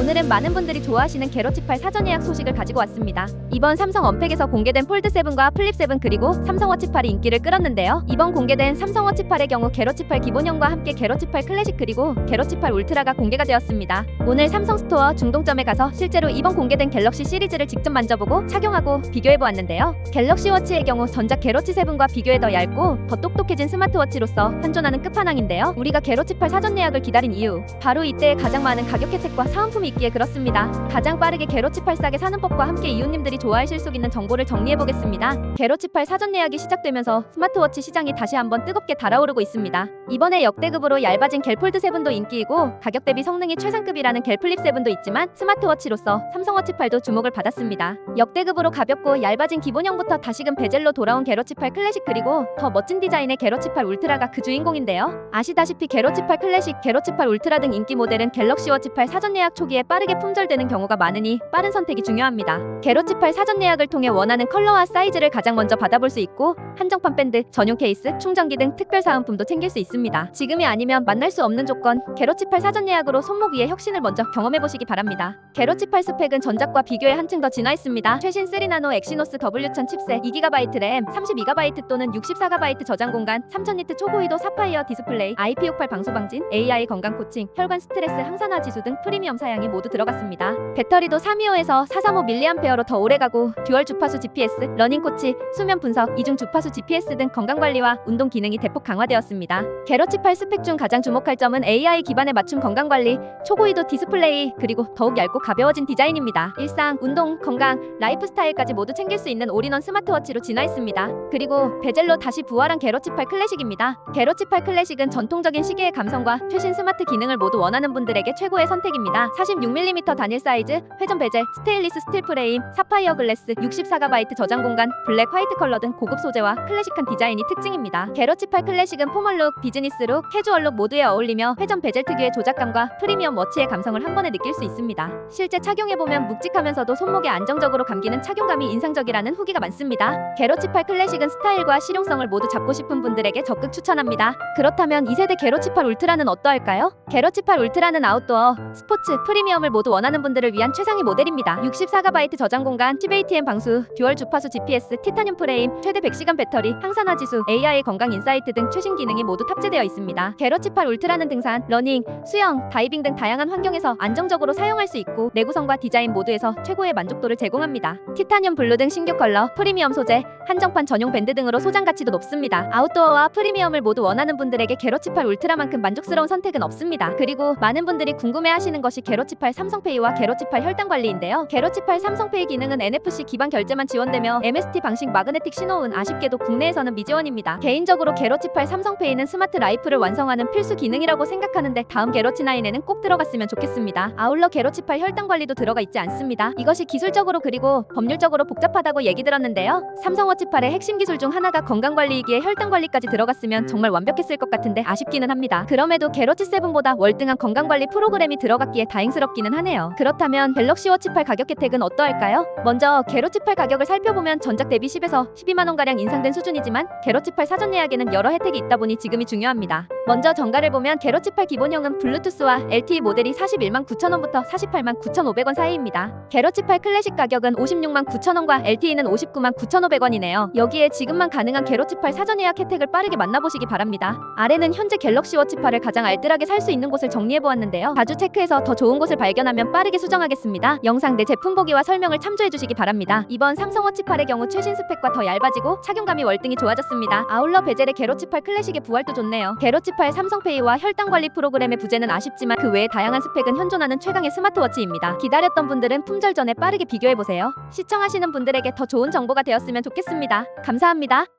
오늘은 많은 분들이 좋아하시는 8 사전 예약 소식을 가지고 왔습니다. 이번 삼성 언팩에서 공개된 폴드 7과 플립 7 그리고 삼성 워치 8이 인기를 끌었는데요. 이번 공개된 삼성 워치 8의 경우 갤럭시 8 기본형과 함께 갤럭시 8 클래식 그리고 갤럭시 8 울트라가 공개가 되었습니다. 오늘 삼성 스토어 중동점에 가서 실제로 이번 공개된 갤럭시 시리즈를 직접 만져보고 착용하고 비교해 보았는데요. 갤럭시 워치의 경우 전작 갤럭시 7과 비교해 더 얇고 더 똑똑해진 스마트워치로서 현존하는 끝판왕인데요. 우리가 갤럭시 8 사전 예약을 기다린 이유 바로 이때에 가장 많은 가격 혜택과 사은품이 있기에 그렇습니다. 가장 빠르게 갤럭시 8 싸게 사는 법과 함께 이웃님들이 좋아하실 수 있는 정보를 정리해 보겠습니다. 갤럭시 8 사전 예약이 시작되면서 스마트워치 시장이 다시 한번 뜨겁게 달아오르고 있습니다. 이번에 역대급으로 얇아진 갤 폴드 7도 인기이고 가격 대비 성능이 최상급이라는 갤 플립 7도 있지만 스마트워치로서 삼성워치 8도 주목을 받았습니다. 역대급으로 가볍고 얇아진 기본형부터 다시금 베젤로 돌아온 갤럭시 8 클래식 그리고 더 멋진 디자인의 갤럭시 8 울트라가 그 주인공인데요. 아시다시피 갤럭시 8 클래식, 갤럭시 8 울트라 등 인기 모델은 갤럭시 워치 8 사전 예약 초기에 빠르게 품절되는 경우가 많으니 빠른 선택이 중요합니다. 8 사전 예약을 통해 원하는 컬러와 사이즈를 가장 먼저 받아볼 수 있고 한정판 밴드, 전용 케이스, 충전기 등 특별 사은품도 챙길 수 있습니다. 지금이 아니면 만날 수 없는 조건 8 사전 예약으로 손목 위의 혁신을 먼저 경험해 보시기 바랍니다. 8 스펙은 전작과 비교해 한층 더 진화했습니다. 최신 3나노 엑시노스 W1000 칩셋 2GB 램, 32GB 또는 64GB 저장 공간, 3000니트 초고위도 사파이어 디스플레이, IP68 방수 방진, AI 건강 코칭, 혈관 스트레스 항산화 지수 등 프리미엄 사양이 모두 들어갔습니다. 배터리도 325에서 435mAh로 더 오래가고 듀얼 주파수 GPS, 러닝 코치, 수면 분석, 이중 주파수 GPS 등 건강 관리와 운동 기능이 대폭 강화되었습니다. 갤럭시 8 스펙 중 가장 주목할 점은 AI 기반에 맞춘 건강 관리, 초고위도 디스플레이, 그리고 더욱 얇고 가벼워진 디자인입니다. 일상, 운동, 건강, 라이프 스타일까지 모두 챙길 수 있는 올인원 스마트워치로 진화했습니다. 그리고 베젤로 다시 부활한 갤럭시 8 클래식입니다. 갤럭시 8 클래식은 전통적인 시계의 감성과 최신 스마트 기능을 모두 원하는 분들에게 최고의 선택입니다. 46mm 단일 사이즈, 회전 베젤, 스테인리스 스틸 프레임, 사파이어 글래스, 64GB 저장 공간, 블랙 화이트 컬러 등 고급 소재와 클래식한 디자인이 특징입니다. 8 클래식은 포멀룩, 비즈니스룩, 캐주얼룩 모두에 어울리며 회전 베젤 특유의 조작감과 프리미엄 워치의 감성을 한 번에 느낄 수 있습니다. 실제 착용해보면 묵직하면서도 손목에 안정적으로 감기는 착용감이 인상적이라는 후기가 많습니다. 8 클래식은 스타일과 실용성을 모두 잡고 싶은 분들에게 적극 추천합니다. 그렇다면 2세대 갤럭시 8 울트라는 어떠할까요? 갤럭시 8 울트라는 아웃도어, 스포츠, 프리미엄을 모두 원하는 분들을 위한 최상의 모델입니다. 64GB 저장 공간, 10ATM 방수, 듀얼 주파수 GPS, 티타늄 프레임, 최대 100시간 배터리, 항산화 지수, AI 건강 인사이트 등 최신 기능이 모두 탑재되어 있습니다. 갤럭시 8 울트라는 등산, 러닝, 수영, 다이빙 등 다양한 환경에서 안정적으로 사용할 수 있고 내구성과 디자인 모두에서 최고의 만족도를 제공합니다. 티타늄 블루 등 신규 컬러, 프리미엄 소재, 한정판 전용 밴드 등으로 소장 가치도 높습니다. 아웃도어와 프리미엄을 모두 원하는 분들에게 갤럭시 8 울트라만큼 만족스러운 선택은 없습니다. 그리고 많은 분들이 궁금해하시는 것이 8 삼성페이와 갤럭시 8 혈당 관리인데요. 갤럭시 8 삼성페이 기능은 NFC 기반 결제만 지원되며 MST 방식 마그네틱 신호은 아쉽게도 국내에서는 미지원입니다. 개인적으로 8 삼성페이는 스마트 라이프를 완성하는 필수 기능이라고 생각하는데 다음 갤럭시 9에는 꼭 들어갔으면 좋겠습니다. 아울러 갤럭시 8 혈당 관리도 들어가 있지 않습니다. 이것이 기술적으로 그리고 법률적으로 복잡하다고 얘기 들었는데요. 삼성워치 8의 핵심 기술 중 하나가 건강 관리이기에 혈당 관리까지 들어갔으면 정말 완벽했을 것 같은데 아쉽기는 합니다. 그럼에도 갤럭시 7보다 월등한 건강 관리 프로그램이 들어갔기에 다행스럽기는 하네요. 그렇다면 갤럭시 워치 8 가격 혜택은 어떠할까요? 먼저 갤럭시 8 가격을 살펴보면 전작 대비 10에서 12만 원 가량 인상된 수준이지만 갤럭시 8 사전 예약에는 여러 혜택이 있다 보니 지금이 중요합니다. 먼저 정가를 보면 갤럭시 8 기본형은 블루투스와 LTE 모델이 41만 9천 원부터 48만 9,500원 사이입니다. 갤럭시 8 클래식 가격은 56만 9천 원과 LTE는 59만 9,500원이네요. 여기에 지금만 가능한 갤럭시 8 사전 예약 혜택을 빠르게 만나보시기 바랍니다. 아래는 현재 갤럭시 워치 8을 가장 알뜰하게 살 수 있는 곳을 정리해 보았는데요. 자주 체크해서 더 좋은 곳을 발견하면 빠르게 수정하겠습니다. 영상 내 제품 보기와 설명을 참조해 주시기 바랍니다. 이번 삼성 워치 8의 경우 최신 스펙과 더 얇아지고 착용감이 월등히 좋아졌습니다. 아울러 베젤의 갤럭시 8 클래식의 부활도 좋네요. 8 삼성페이와 혈당 관리 프로그램의 부재는 아쉽지만 그 외에 다양한 스펙은 현존하는 최강의 스마트워치입니다. 기다렸던 분들은 품절 전에 빠르게 비교해 보세요. 시청하시는 분들에게 더 좋은 정보가 되었으면 좋겠습니다. 감사합니다.